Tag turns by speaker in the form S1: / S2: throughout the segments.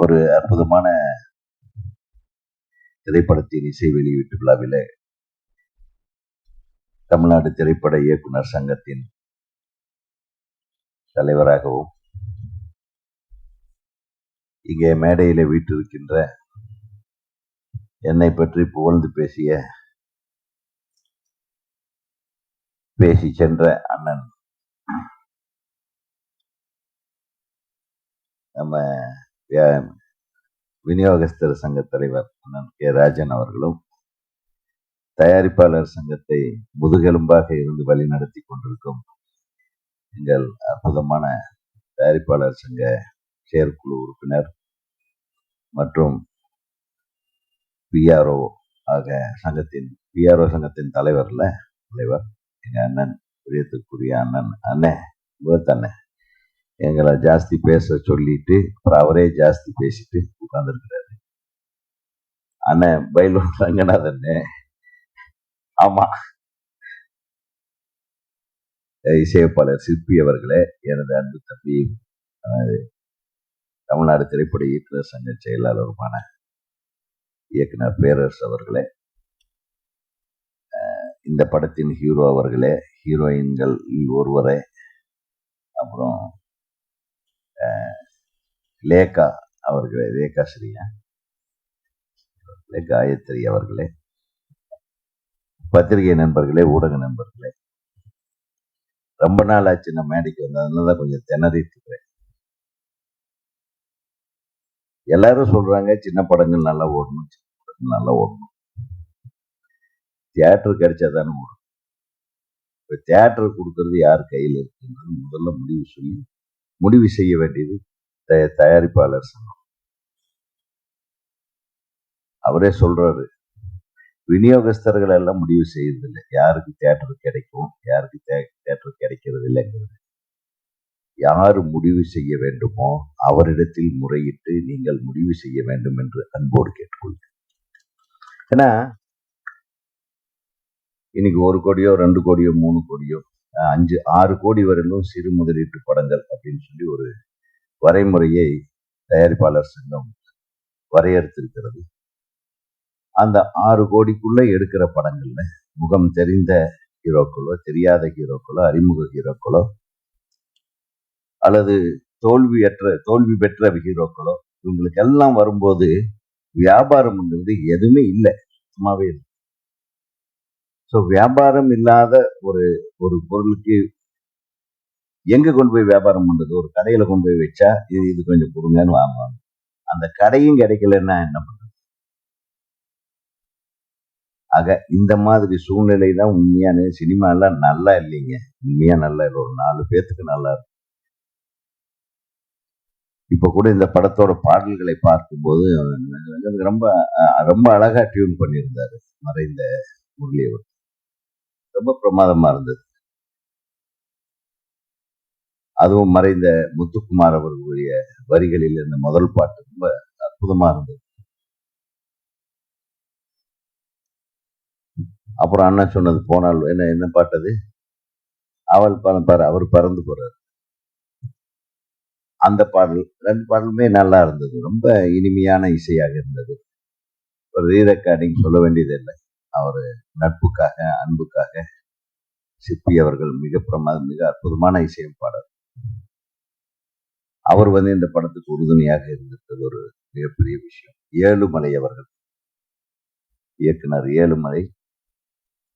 S1: ஒரு அற்புதமான திரைப்படத்தின் இசை வெளியீட்டு விழாவில் தமிழ்நாடு திரைப்பட இயக்குனர் சங்கத்தின் தலைவராகவும் இங்கே மேடையில் வீட்டிருக்கின்ற என்னை பற்றி புகழ்ந்து பேசிய பேசி சென்ற அண்ணன் நம்ம விநியோகஸ்தர் சங்க தலைவர் அண்ணன் கே. ராஜன் அவர்களும் தயாரிப்பாளர் சங்கத்தை முதுகெலும்பாக இருந்து வழிநடத்தி கொண்டிருக்கும் எங்கள் அற்புதமான தயாரிப்பாளர் சங்க செயற்குழு உறுப்பினர் மற்றும் பிஆர்ஓ ஆக சங்கத்தின் பிஆர்ஓ சங்கத்தின் தலைவர்ல தலைவர் எங்க அண்ணன் பிரியத்துக்குரிய அண்ணன் அண்ணே அண்ணன் எங்களை ஜாஸ்தி பேச சொல்லிட்டு அப்புறம் அவரே ஜாஸ்தி பேசிட்டு உட்காந்துருக்கிறாரு அண்ணன் பைலூர் ரங்கநாதன். ஆமா. இசையப்பாளர் சிற்பி அவர்களே எனது அன்பு தம்பி தமிழ்நாடு திரைப்பட இயக்குநர் சங்க செயலாளருமான இயக்குனர் பேரரசு அவர்களே இந்த படத்தின் ஹீரோ அவர்களே ஹீரோயின்கள் ஒருவரே அப்புறம் லேகா அவர்களே லேகா ஸ்ரீயா காயத்ரி அவர்களே பத்திரிகை நண்பர்களே ஊடக நண்பர்களே. ரொம்ப நாள் ஆச்சு நான் மேடைக்கு வந்ததுனால தான் கொஞ்சம் திணறிட்டு இருக்கிறேன். எல்லாரும் சொல்றாங்க சின்ன படங்கள் நல்லா ஓடணும் சின்ன படங்கள் நல்லா ஓடணும். தியேட்டர் கிடைச்சா தானே ஓடும். இப்போ தியேட்டர் கொடுக்கறது யார் கையில் இருக்குன்றது முதல்ல முடிவு சொல்லி முடிவு செய்ய வேண்டியது தய- தயாரிப்பாளர் சங்கம். அவரே சொல்றாரு விநியோகஸ்தர்கள் எல்லாம் முடிவு செய்யறதில்லை. யாருக்கு தேட்டர் கிடைக்கும் யாருக்கு தேட்டர் கிடைக்கிறது இல்லைங்கிறது. யார் முடிவு செய்ய வேண்டுமோ அவரிடத்தில் முறையிட்டு நீங்கள் முடிவு செய்ய வேண்டும் என்று அன்போடு கேட்டுக்கொள்கிறேன். ஏன்னா இன்னைக்கு ஒரு கோடியோ ரெண்டு கோடியோ மூணு கோடியோ அஞ்சு ஆறு கோடி வரையிலும் சிறு முதலீட்டு படங்கள் அப்படின்னு சொல்லி ஒரு வரைமுறையை தயாரிப்பாளர் சங்கம் வரையறுத்திருக்கிறது. அந்த ஆறு கோடிக்குள்ள எடுக்கிற படங்கள்ல முகம் தெரிந்த ஹீரோக்களோ தெரியாத ஹீரோக்களோ அறிமுக ஹீரோக்களோ அல்லது தோல்வியற்ற தோல்வி பெற்ற ஹீரோக்களோ இவங்களுக்கு எல்லாம் வரும்போது வியாபாரம் என்பது எதுவுமே இல்லை. சும்மாவே இல்லை ஸோ வியாபாரம் இல்லாத ஒரு ஒரு பொருளுக்கு எங்க கொண்டு போய் வியாபாரம் பண்றது? ஒரு கடையில கொண்டு போய் வச்சா இது இது கொஞ்சம் கொடுங்கன்னு வாங்குவாங்க. அந்த கடையும் கிடைக்கலன்னா என்ன பண்றது? ஆக இந்த மாதிரி சூழ்நிலை தான் உண்மையான சினிமாலாம் நல்லா இல்லைங்க. உண்மையா நல்லா இல்லை. ஒரு நாலு பேர்த்துக்கு நல்லா இருக்கும் இப்போ கூட இந்த படத்தோட பாடல்களை பார்க்கும்போது ரொம்ப ரொம்ப அழகா டியூன் பண்ணியிருந்தாரு. மறைந்த முரளி அவர் ரொம்ப பிரமாதமா இருந்தது. அதுவும் மறைந்த முத்துக்குமார் அவர்களுடைய வரிகளில் இந்த முதல் பாட்டு ரொம்ப அற்புதமா இருந்தது. அப்புறம் அண்ணன் சொன்னது போனால் என்ன என்ன பாட்டது அவள் பற- பாரு அவர் பறந்து போறாரு. அந்த பாடல் ரெண்டு பாடலுமே நல்லா இருந்தது. ரொம்ப இனிமையான இசையாக இருந்தது. ஒரு ரீ சொல்ல வேண்டியது இல்லை அவர் நட்புக்காக அன்புக்காக சிற்பி அவர்கள் மிக பிரமா மிக அற்புதமான இசையமைப்பாளர் அவர் வந்து இந்த படத்துக்கு உறுதுணையாக இருந்திருக்கிறது ஒரு மிகப்பெரிய விஷயம். ஏழுமலை அவர்கள். இயக்குனர் ஏழுமலை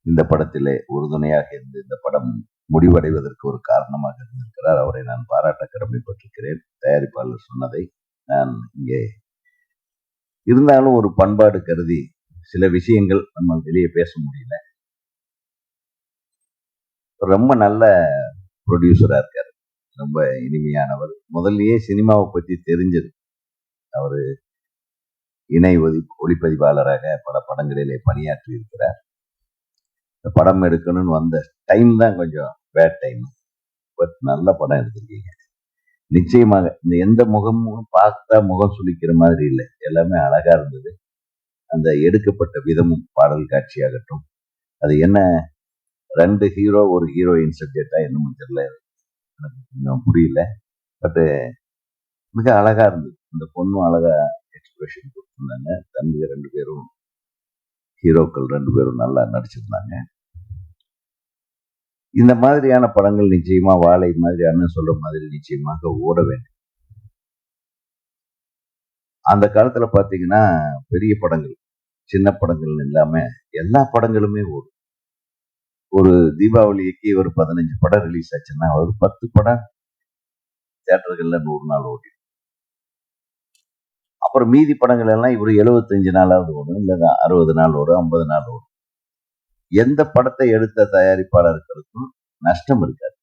S1: இந்த படத்திலே உறுதுணையாக இருந்து இந்த படம் முடிவடைவதற்கு ஒரு காரணமாக இருந்திருக்கிறார். அவரை நான் பாராட்ட கடமைப்பட்டிருக்கிறேன். தயாரிப்பாளர் சொன்னதை நான் இங்கே இருந்தாலும் ஒரு பண்பாடு கருதி சில விஷயங்கள் நம்ம வெளியே பேச முடியல. ரொம்ப நல்ல ப்ரொடியூசரா இருக்காரு. ரொம்ப இனிமையானவர். முதல்லயே சினிமாவை பற்றி தெரிஞ்சது. அவர் இணை ஒதி ஒளிப்பதிவாளராக பல படங்களிலே பணியாற்றி இருக்கிறார் இந்த படம் எடுக்கணும்னு வந்த டைம் தான் கொஞ்சம் பேட் டைம் பட் நல்ல படம் எடுத்திருக்கீங்க. நிச்சயமாக இந்த எந்த முகமும் பார்த்தா முகம் சுளிக்கிற மாதிரி இல்லை. எல்லாமே அழகா இருந்தது. அந்த எடுக்கப்பட்ட விதமும் பாடல் காட்சியாகட்டும். அது என்ன? ரெண்டு ஹீரோ ஒரு ஹீரோயின் சப்ஜெக்டா என்னமும் தெரியல. எனக்கு இன்னும் புரியல. பட்டு மிக அழகா இருந்தது. அந்த பொண்ணும் அழகா எக்ஸ்பிரஷன் கொடுத்துருந்தாங்க. தம்பிங்க ரெண்டு பேரும் ஹீரோக்கள் ரெண்டு பேரும் நல்லா நடிச்சிருந்தாங்க. இந்த மாதிரியான படங்கள் நிச்சயமா வாழை மாதிரி அண்ணன் சொல்ற மாதிரி நிச்சயமாக ஓட வேண்டும். அந்த காலத்துல பாத்தீங்கன்னா பெரிய படங்கள். சின்ன படங்கள் இல்லாம எல்லா படங்களுமே ஓடும். ஒரு தீபாவளிக்கு ஒரு பதினஞ்சு படம் ரிலீஸ் ஆச்சுன்னா ஒரு பத்து படம் தியேட்டர்கள்ல நூறு நாள் ஓடி. அப்புறம் மீதி படங்கள் எல்லாம் இவர் எழுபத்தஞ்சு நாளாவது ஓடும் இல்லைன்னா அறுபது நாள் ஓடும் ஐம்பது நாள் ஓடும். எந்த படத்தை எடுத்த தயாரிப்பாளர்களுக்கும் நஷ்டம் இருக்காது.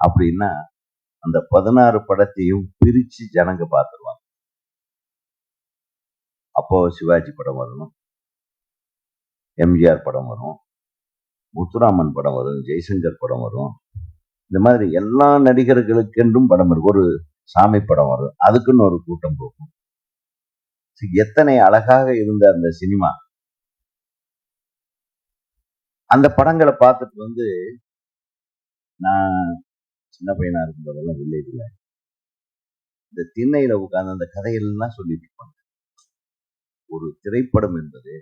S1: அப்படின்னா அந்த பதினாறு படத்தையும் பிரிச்சு ஜனங்க பார்த்துருவாங்க. அப்போ சிவாஜி படம் வரணும் எம்ஜிஆர் படம் வரும். முத்துராமன் படம் வரும். ஜெய்சங்கர் படம் வரும். இந்த மாதிரி எல்லா நடிகர்களுக்கென்றும் படம் இருக்கும் ஒரு சாமி படம் வரும். அதுக்குன்னு ஒரு கூட்டம் போகும். எத்தனை அழகாக இருந்த அந்த சினிமா. அந்த படங்களை பார்த்துட்டு வந்து நான் சின்ன பையனா இருக்கும்போதெல்லாம் வில்லேஜ்ல இந்த திண்ணையில உட்காந்து அந்த கதையெல்லாம் சொல்லிட்டு இருப்பாங்க. ஒரு திரைப்படம் என்பது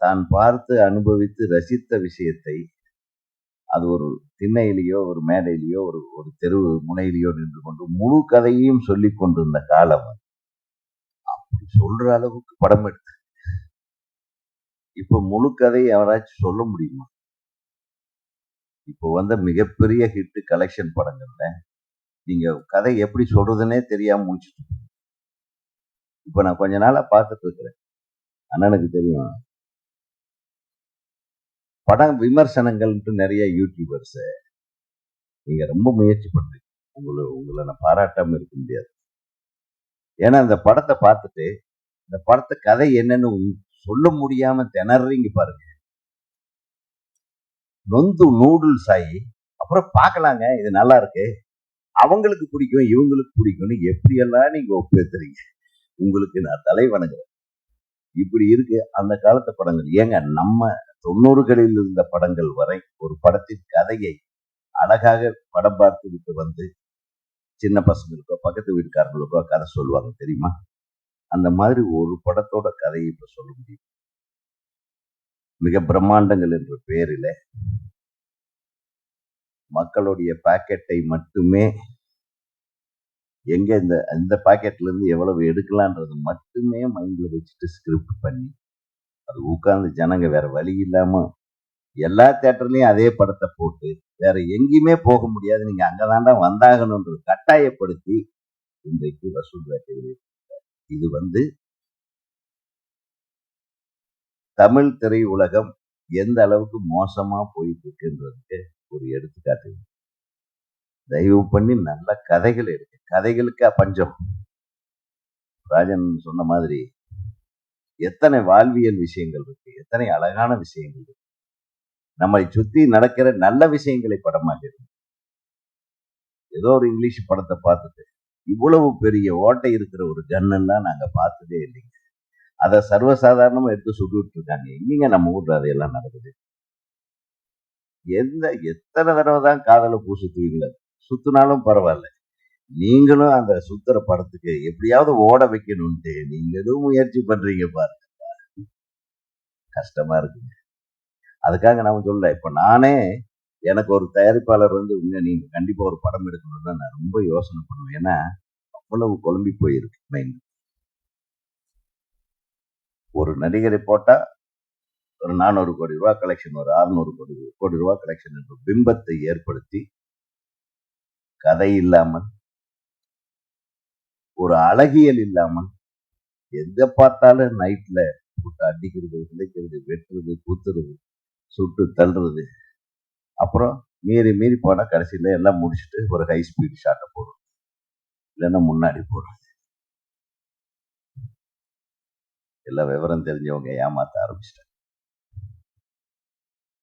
S1: தான் பார்த்து அனுபவித்து ரசித்த விஷயத்தை அது ஒரு திண்ணையிலேயோ ஒரு மேடையிலேயோ ஒரு ஒரு தெரு முனையிலேயோ நின்று கொண்டு முழு கதையையும் சொல்லி கொண்டிருந்த காலம் அப்படி சொல்ற அளவுக்கு படம் எடுத்து. இப்ப முழு கதையை யாராச்சும் சொல்ல முடியுமா? இப்போ வந்த மிகப்பெரிய ஹிட் கலெக்ஷன் படங்கள்ல நீங்க கதை எப்படி சொல்றதுன்னே தெரியாம முடிச்சுட்டு இப்ப நான் கொஞ்ச நாளா பார்த்துட்டு இருக்கிறேன். அண்ணனுக்கு தெரியும். படம் விமர்சனங்கள்ட்டு நிறைய யூடியூபர்ஸு நீங்க ரொம்ப முயற்சி பண்றீங்க உங்களை உங்களை நான் பாராட்டாம இருக்க முடியாது. ஏன்னா இந்த படத்தை பார்த்துட்டு இந்த படத்தை கதை என்னன்னு சொல்ல முடியாம திணறீங்க பாருங்க. நொந்து நூடுல்ஸ் ஆகி அப்புறம் பார்க்கலாங்க இது நல்லா இருக்கு. அவங்களுக்கு பிடிக்கும் இவங்களுக்கு பிடிக்கும்னு எப்படியெல்லாம் நீங்க ஒப்பேத்துறீங்க? உங்களுக்கு நான் தலை வணங்குறேன் இப்படி இருக்கு அந்த காலத்து படங்கள். ஏங்க நம்ம தொண்ணூறுகளில் இருந்த படங்கள் வரை ஒரு படத்தின் கதையை அழகாக படம் பார்த்து விட்டு வந்து சின்ன பசங்களுக்கோ பக்கத்து வீட்டுக்காரங்களுக்கோ கதை சொல்லுவாங்க தெரியுமா? அந்த மாதிரி ஒரு படத்தோட கதையை இப்ப சொல்ல முடியும். மிக பிரம்மாண்டங்கள் என்ற பெயரில மக்களுடைய பாக்கெட்டை மட்டுமே எங்க இந்த இந்த பாக்கெட்ல இருந்து எவ்வளவு எடுக்கலான்றது மட்டுமே மைண்ட்ல வச்சுட்டு ஸ்கிரிப்ட் பண்ணி அது உட்காந்து ஜனங்க வேற வழி இல்லாம எல்லா தேட்டர்லயும் அதே படத்தை போட்டு வேற எங்கேயுமே போக முடியாது. நீங்க அங்கதாண்டா வந்தாகணும்ன்றது கட்டாயப்படுத்தி இன்றைக்கு வசூல் வேட்டை இது வந்து தமிழ் திரையுலகம் எந்த அளவுக்கு மோசமா போயிட்டு இருக்குன்றதுக்கு ஒரு எடுத்துக்காட்டு. தயவு பண்ணி நல்ல கதைகள் இருக்கு. கதைகளுக்கா பஞ்சம். ராஜன் சொன்ன மாதிரி எத்தனை வாழ்வியல் விஷயங்கள் இருக்கு. எத்தனை அழகான விஷயங்கள் இருக்கு. நம்மை சுத்தி நடக்கிற நல்ல விஷயங்களை படமாக இருக்கு. ஏதோ ஒரு இங்கிலீஷ் படத்தை பார்த்துட்டு இவ்வளவு பெரிய ஓட்டை இருக்கிற ஒரு கன்னெல்லாம் நாங்க பார்த்ததே இல்லைங்க. அதை சர்வசாதாரணமா எடுத்து சுட்டுட்டு இருக்காங்க எங்கேங்க நம்ம ஊர்ல அதையெல்லாம் நடக்குது? எந்த எத்தனை தடவை தான் காதலை பூசுத்துவீங்களா சுத்தினாலும் பரவாயில்ல. நீங்களும் அந்த சுத்துற படத்துக்கு எப்படியாவது ஓட வைக்கணும்ட்டு நீங்க எதுவும் முயற்சி பண்றீங்க பாருங்க. கஷ்டமா இருக்குங்க. அதுக்காக நான் சொல்ல இப்ப நானே எனக்கு ஒரு தயாரிப்பாளர் வந்து உங்க நீங்க கண்டிப்பா ஒரு படம் எடுக்கணும்னு தான் நான் ரொம்ப யோசனை பண்ணுவேன். ஏன்னா அவ்வளவு குழம்பி போயிருக்கு மைண்ட் ஒரு நடிகரை போட்டா ஒரு நானூறு கோடி ரூபா கலெக்ஷன் ஒரு அறுநூறு கோடி கோடி ரூபா கலெக்ஷன் என்ற பிம்பத்தை ஏற்படுத்தி கதை இல்லாமல் ஒரு அழகியல் இல்லாமல் எங்க பார்த்தாலும் நைட்ல போட்டு அடிக்கிறது விளைக்கிறது வெட்டுறது குத்துறது சுட்டு தள்ளுறது. அப்புறம் மீறி மீறி போனால் கடைசியில எல்லாம் முடிச்சுட்டு ஒரு ஹை ஸ்பீட் ஷாட்டை போடுறது. இல்லைன்னா முன்னாடி போடுறது. எல்லாம் விவரம் தெரிஞ்சவங்க ஏமாத்த ஆரம்பிச்சிட்டாங்க.